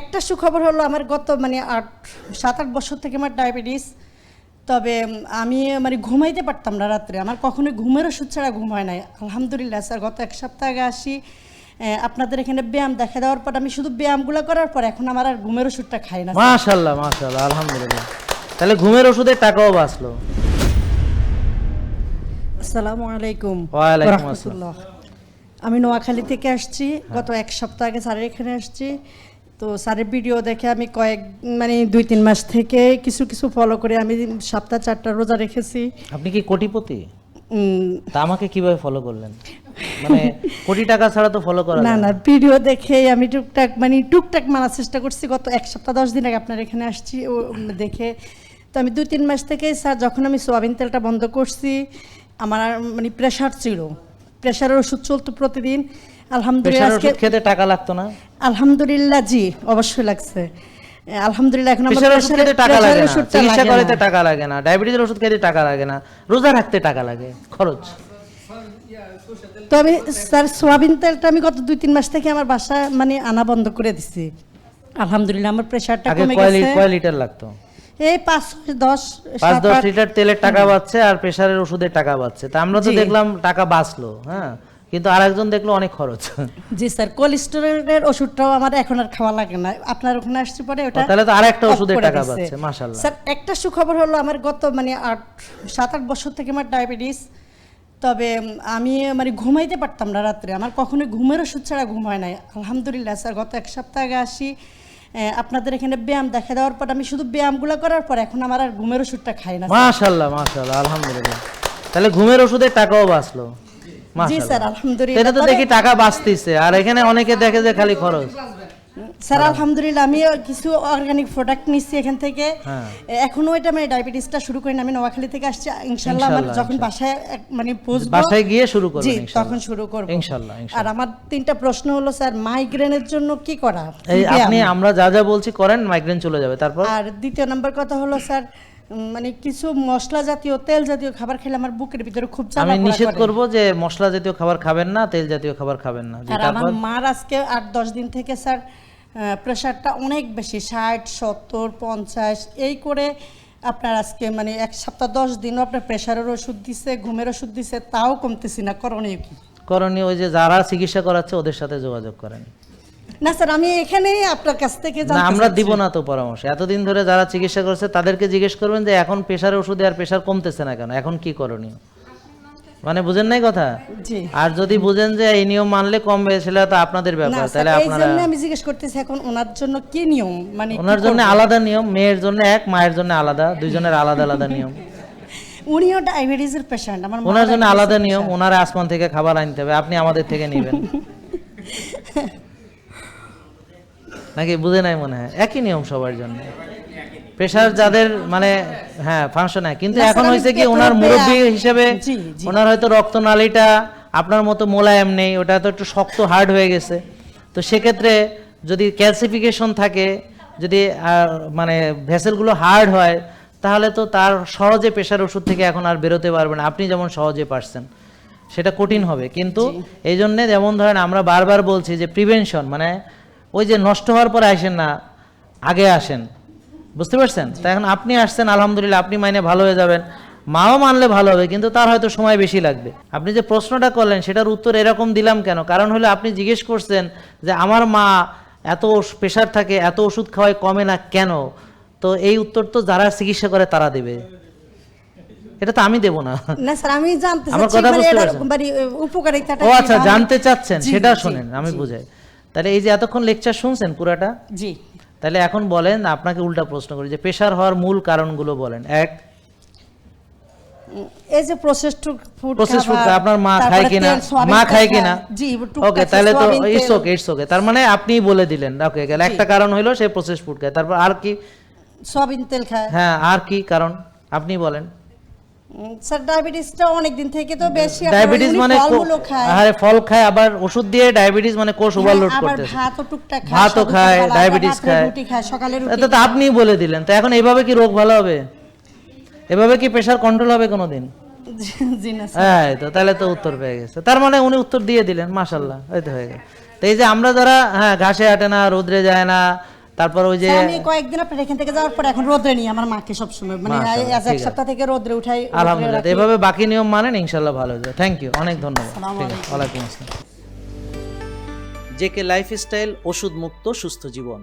একটা সুখবর হলো আমার গত মানে আট সাত আট বছর থেকে আমার ডায়াবেটিস। তবে আমি মানে ঘুমাইতে পারতাম না রাত্রে। আমার কখনোই ঘুমের ওষুধ ছাড়া ঘুম হয় নাই। আলহামদুলিল্লাহ স্যার গত এক সপ্তাহ আগে আসি। আপনাদের এখানে ব্যায়াম দেখা দেওয়ার পর আমি শুধু ব্যায়ামগুলো করার পর এখন আমার আর ঘুমের ওষুধটা খাই না। মাশাল্লাহ মাশাল্লাহ আলহামদুলিল্লাহ। তাহলে ঘুমের ওষুধের টাকাও বাঁচলো। আসসালামু আলাইকুম। আমি নোয়াখালী থেকে আসছি। গত এক সপ্তাহ আগে স্যারের এখানে আসছি। তো স্যারের ভিডিও দেখে আমি কয়েক মানে দুই তিন মাস থেকে কিছু কিছু ফলো করে আমি সপ্তাহ চারটা রোজা রেখেছি। আপনি কি কোটিপতি? তা আমাকে কীভাবে ফলো করলেন? মানে কোটি টাকা ছাড়া তো ফলো করা না না ভিডিও দেখে আমি টুকটাক মানে টুকটাক মানার চেষ্টা করছি। গত এক সপ্তাহ দশ দিন আগে আপনার এখানে আসছি ও দেখে। তো আমি দুই তিন মাস থেকে স্যার যখন আমি সোয়াবিন তেলটা বন্ধ করছি আমার মানে প্রেশার ছিল। প্রেশারের ওষুধ চলতো প্রতিদিন। আলহামদুলিল্লাহ আজকে খেতে টাকা লাগতো না? আলহামদুলিল্লাহ জি অবশ্যই লাগছে। আলহামদুলিল্লাহ এখন আমার ওষুধ খেতে টাকা লাগে না। চিকিৎসা লাগে টাকা লাগে না। ডায়াবেটিসের ওষুধ খেতে টাকা লাগে না। রোজা রাখতে টাকা লাগে খরচ। তো আমি স্যার সোয়াবিন তেলটা আমি গত দুই তিন মাস থেকে আমার বাসা মানে আনা বন্ধ করে দিছি। আলহামদুলিল্লাহ আমার প্রেশারটা আগে কমে গেছে। কয় লিটার লাগতো? এই পাঁচ দশ পাঁচ দশ লিটার তেলের টাকা বাঁচছে আর প্রেশারের ওষুধের টাকা বাঁচছে তা আমরা তো দেখলাম টাকা বাঁচলো হ্যাঁ? কিন্তু আরেকজন দেখল অনেক খরচ। জি স্যার কোলেস্টেরলের ওষুধটাও আমার এখন আর খাওয়া লাগে না। আপনার ওখানে আসছে পরে ওটা তাহলে তো আরেকটা ওষুধের টাকা। পাচ্ছে, মাশাআল্লাহ। স্যার একটা সুখবর হলো আমার গত মানে আট সাত আট বছর থেকে আমার ডায়াবেটিস। তবে আমি মানে ঘুমাইতে পারতাম না রাত্রে। আমার কখনোই ঘুমের ওষুধ ছাড়া ঘুম হয় নাই। আলহামদুলিল্লাহ স্যার গত এক সপ্তাহ আগে আসি। আপনাদের এখানে ব্যায়াম দেখা দেওয়ার পর আমি শুধু ব্যায়ামগুলো করার পর এখন আমার আর ঘুমের ওষুধটা খাই না মাশাল্লাহ মাশাল্লাহ আলহামদুলিল্লাহ। তাহলে ঘুমের ওষুধের টাকাও বাঁচলো। জি স্যার আলহামদুলিল্লাহ। এটা তো দেখি টাকা বাঁচতেছে। আর এখানে অনেকে দেখে যে খালি খরচ। স্যার আলহামদুলিল্লাহ আমি কিছু অর্গানিক প্রোডাক্ট নিচ্ছি এখান থেকে। হ্যাঁ। এখনও এটা মানে ডায়াবেটিসটা শুরু করিনি। আমি নোয়াখালী থেকে আসছি। ইনশাল্লাহ আমার যখন বাসায় মানে পৌঁছবো বাসায় গিয়ে শুরু করবেন জি তখন শুরু করব। আর আমার তিনটা প্রশ্ন হলো স্যার মাইগ্রেনের জন্য কি করা? আপনি আমরা যা যা বলছি করেন মাইগ্রেন চলে যাবে। তারপর? আর দ্বিতীয় নম্বর কথা হলো স্যার মানে কিছু মশলা জাতীয় তেল জাতীয় খাবার খেলে আমার বুকের ভিতরে খুব জ্বালা আমি নিষেধ করব যে মশলা জাতীয় খাবার খাবেন না তেল জাতীয় খাবার খাবেন না। আর আমার মার আজকে আট দশ দিন থেকে স্যার প্রেশারটা অনেক বেশি ষাট সত্তর পঞ্চাশ এই করে আপনার আজকে মানে এক সপ্তাহ দশ দিনও আপনার প্রেশারের ওষুধ দিছে ঘুমের ওষুধ দিছে তাও কমতেছি না করণীয় কি? করণীয় ওই যে যারা চিকিৎসা করাচ্ছে ওদের সাথে যোগাযোগ করেন। না স্যার আমি এখানেই আপনার কাছ থেকে না আমরা। দিব না তো পরামর্শ। এতদিন ধরে যারা চিকিৎসা করছে তাদেরকে জিজ্ঞেস করবেন যে এখন প্রেশারের ওষুধে আর প্রেশার কমতেছে না কেন? এখন কি করণীয়? মানে বুঝেন নাই কথা? আর যদি বুঝেন যে এই নিয়ম মানলে কমবে সেটা তো আপনাদের ব্যাপার। তাহলে আপনারা আমি জিজ্ঞেস করতেছি এখন ওনার জন্য কি নিয়ম? মানে ওনার জন্য আলাদা নিয়ম মেয়ের জন্য এক মায়ের জন্য আলাদা দুইজনের আলাদা আলাদা নিয়ম। উনিও ডায়াবেটিসের পেশেন্ট আমার ওনার জন্য আলাদা নিয়ম। ওনার আসমান থেকে খাবার আনতে হবে আপনি আমাদের থেকে নেবেন। নাকি বুঝে নাই মনে হয়? একই নিয়ম সবার জন্য। প্রেশার যাদের মানে হ্যাঁ ফাংশন হয় কিন্তু এখন হয়েছে কি ওনার মুরব্বী হিসেবে। ওনার হয়তো রক্তনালীটা আপনার মতো মোলায়েম নেই ওটা তো একটু শক্ত হার্ড হয়ে গেছে। তো সেক্ষেত্রে যদি ক্যালসিফিকেশন থাকে যদি মানে ভেসেলগুলো হার্ড হয় তাহলে তো তার সহজে প্রেশার ওষুধ থেকে এখন আর বেরোতে পারবে না। আপনি যেমন সহজে পারছেন সেটা কঠিন হবে। কিন্তু এই জন্যে যেমন ধরেন আমরা বারবার বলছি যে প্রিভেনশন মানে ওই যে নষ্ট হওয়ার পরে আসেন না আগে আসেন। বুঝতে পারছেন? তা এখন আপনি আসছেন আলহামদুলিল্লাহ আপনি মাইনে ভালো হয়ে যাবেন। মাও মানলে ভালো হবে কিন্তু তার হয়তো সময় বেশি লাগবে। আপনি যে প্রশ্নটা করলেন সেটার উত্তর এরকম দিলাম কেন? কারণ হলো আপনি জিজ্ঞেস করছেন যে আমার মা এত প্রেশার থাকে এত ওষুধ খাওয়ায় কমে না কেন? তো এই উত্তর তো যারা চিকিৎসা করে তারা দেবে। এটা তো আমি দেব না। না স্যার আমি জানতে আমার কথা মানে বুঝতে পারছেন? মানে ও আচ্ছা জানতে চাচ্ছেন সেটা শোনেন আমি বুঝাই। তাহলে এই যে এতক্ষণ লেকচার শুনছেন পুরাটা? জি। তাহলে এখন বলেন আপনাকে উল্টা প্রশ্ন করি যে প্রেশার হওয়ার মূল কারণগুলো বলেন। এক। এই যে প্রসেসড ফুড প্রসেস ফুড আপনার মা খায় কিনা? মা খায় কিনা? জি ওকে তাহলে তো ইটস ওকে ইটস ওকে তার মানে আপনিই বলে দিলেন। ওকে গেল। একটা কারণ হলো সে প্রসেস ফুড খায়। তারপর আর কি? সয়াবিন তেল খায়। হ্যাঁ আর কি কারণ? আপনি বলেন। স্যার ডায়াবেটিসটা অনেক দিন থেকে তো বেশি ডায়াবেটিস মানে আরে ফল খায় আবার ওষুধ দিয়ে ডায়াবেটিস মানে কোষ ওভারলোড হ্যাঁ, আবার ভাতও টুকটাক খায় ভাতও খায়, ডায়াবেটিস খায়। রুটি খায় সকালে রুটি তো আপনিই বলে দিলেন তো এখন এইভাবে কি রোগ ভালো হবে? এভাবে কি প্রেশার কন্ট্রোল হবে কোনোদিন? জি না স্যার। হ্যাঁ তো তাহলে তো উত্তর পেয়ে গেছে। তার মানে উনি উত্তর দিয়ে দিলেন মাশাল্লাহ এই তো হয়ে গেল। তো এই যে আমরা যারা হ্যাঁ ঘাসে হাঁটে না রোদ্রে যায় না তারপর ওই যে আমি কয়েকদিন আপনার এখান থেকে যাওয়ার পর এখন রোদে নিই আমার মাকে সবসময়। মানে আজ এক সপ্তাহ থেকে রোদে উঠাই আলহামদুলিল্লাহ এভাবে বাকি নিয়ম মানেন ইনশাল্লাহ ভালো হয়ে যাবে। থ্যাংক ইউ অনেক ধন্যবাদ। ঠিক আছে ওয়ালাইকুম আসসালাম। জেকে লাইফস্টাইল ওষুধ মুক্ত সুস্থ জীবন।